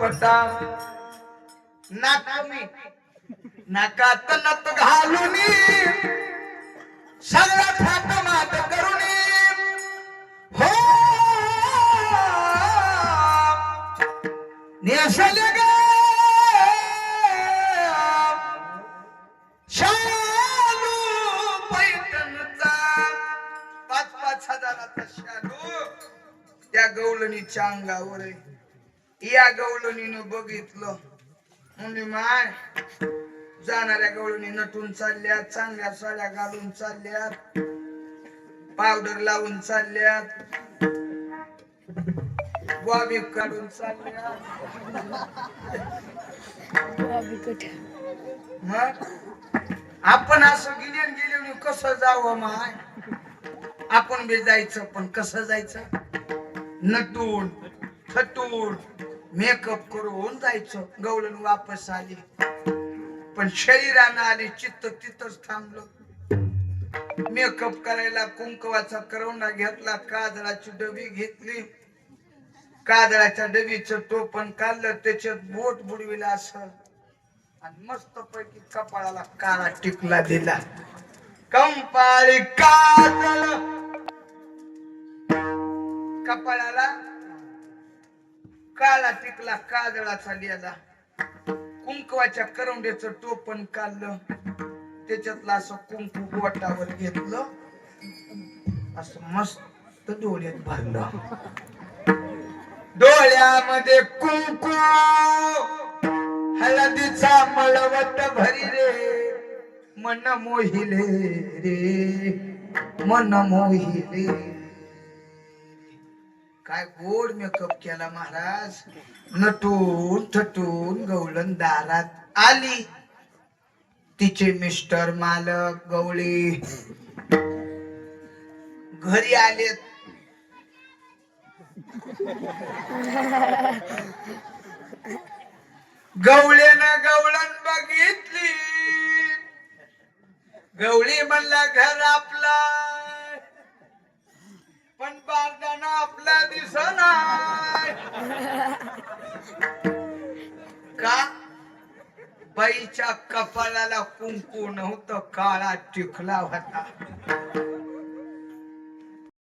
दुपट्टा नाक कमी. नाकात नत घालून. सगळं थाट मात करून. हो. नेसले ग. शालू पैठणचा. पाच पाच हजाराचा शालू. त्या गौलणीच्या अंगावर आहे. या गवळणीनं बघितलं. म्हणजे माय जाणाऱ्या गवळणी नटून चालल्यात चांगल्या साड्या घालून चालल्यात पावडर लावून चालल्यात बॉबी काढून चालल्यात. मग? आपण असं गेले गेले कसं जावं माय? आपण बी जायचं पण कसं जायचं? नटून. थटून मेकअप करून जायचं. गवळण वापस आली. पण शरीरानं आली चित्त तिथंच थांबलं. मेकअप करायला कुंकवाचा करवणा घेतला काजळाची डबी घेतली. काजळाच्या डबीचं टोपण काढलं त्याच्यात बोट बुडविला असं. आणि मस्त पैकी कपाळाला काळा टिकला दिला. कंपाळी काजळ. कपाळाला काळा टिकला काजळाचा लिहिला कुंकवाच्या करवंड्याचं टोपण काढलं. त्याच्यातलं असं कुंकू बोटावर घेतलं. असं मस्त डोळ्यात भरलं. डोळ्यामध्ये कुंकू. हळदीचा मळवट भरी रे. मन मोहिले रे. मन मोहिले काय गोड मेकअप केला महाराज. नटून थटून गवळण दारात आली. तिचे मिस्टर मालक गवळी. घरी आलेत. गवळेनं गवळण बघितली. गवळी म्हणला घर आपला पण बारदाना दिसना का? बाईच्या कपाळाला कुंकू नव्हतं काळा टिकला होता.